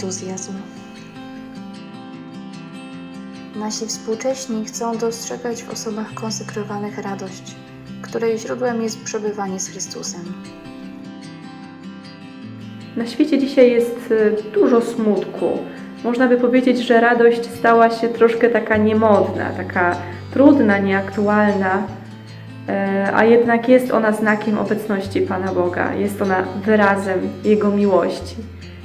entuzjazm. Nasi współcześni chcą dostrzegać w osobach konsekrowanych radość, której źródłem jest przebywanie z Chrystusem. Na świecie dzisiaj jest e, dużo smutku. Można by powiedzieć, że radość stała się troszkę taka niemodna, taka trudna, nieaktualna, e, a jednak jest ona znakiem obecności Pana Boga, jest ona wyrazem Jego miłości.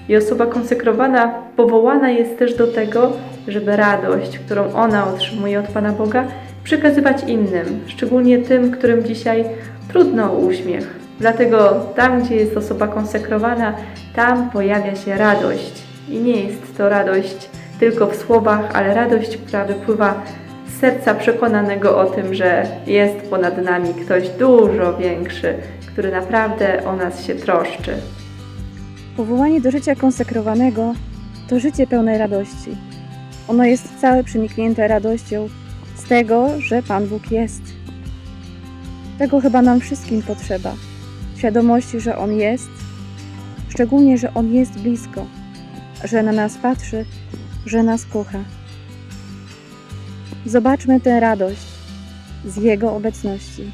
I osoba konsekrowana powołana jest też do tego, żeby radość, którą ona otrzymuje od Pana Boga, przekazywać innym, szczególnie tym, którym dzisiaj trudno o uśmiech. Dlatego tam, gdzie jest osoba konsekrowana, tam pojawia się radość. I nie jest to radość tylko w słowach, ale radość, która wypływa z serca przekonanego o tym, że jest ponad nami ktoś dużo większy, który naprawdę o nas się troszczy. Powołanie do życia konsekrowanego to życie pełne radości. Ono jest całe przeniknięte radością z tego, że Pan Bóg jest. Tego chyba nam wszystkim potrzeba. Świadomości, że On jest, szczególnie, że On jest blisko, że na nas patrzy, że nas kocha. Zobaczmy tę radość z Jego obecności.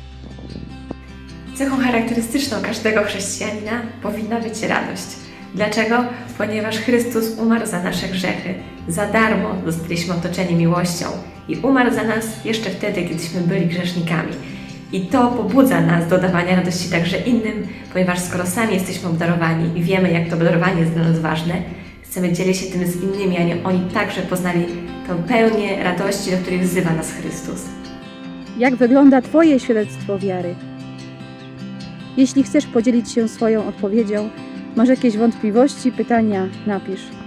Cechą charakterystyczną każdego chrześcijanina powinna być radość. Dlaczego? Ponieważ Chrystus umarł za nasze grzechy. Za darmo zostaliśmy otoczeni miłością i umarł za nas jeszcze wtedy, kiedyśmy byli grzesznikami. I to pobudza nas do dawania radości także innym, ponieważ skoro sami jesteśmy obdarowani i wiemy, jak to obdarowanie jest dla nas ważne, chcemy dzielić się tym z innymi, a nie oni także poznali tę pełnię radości, do której wzywa nas Chrystus. Jak wygląda Twoje świadectwo wiary? Jeśli chcesz podzielić się swoją odpowiedzią, masz jakieś wątpliwości, pytania, napisz.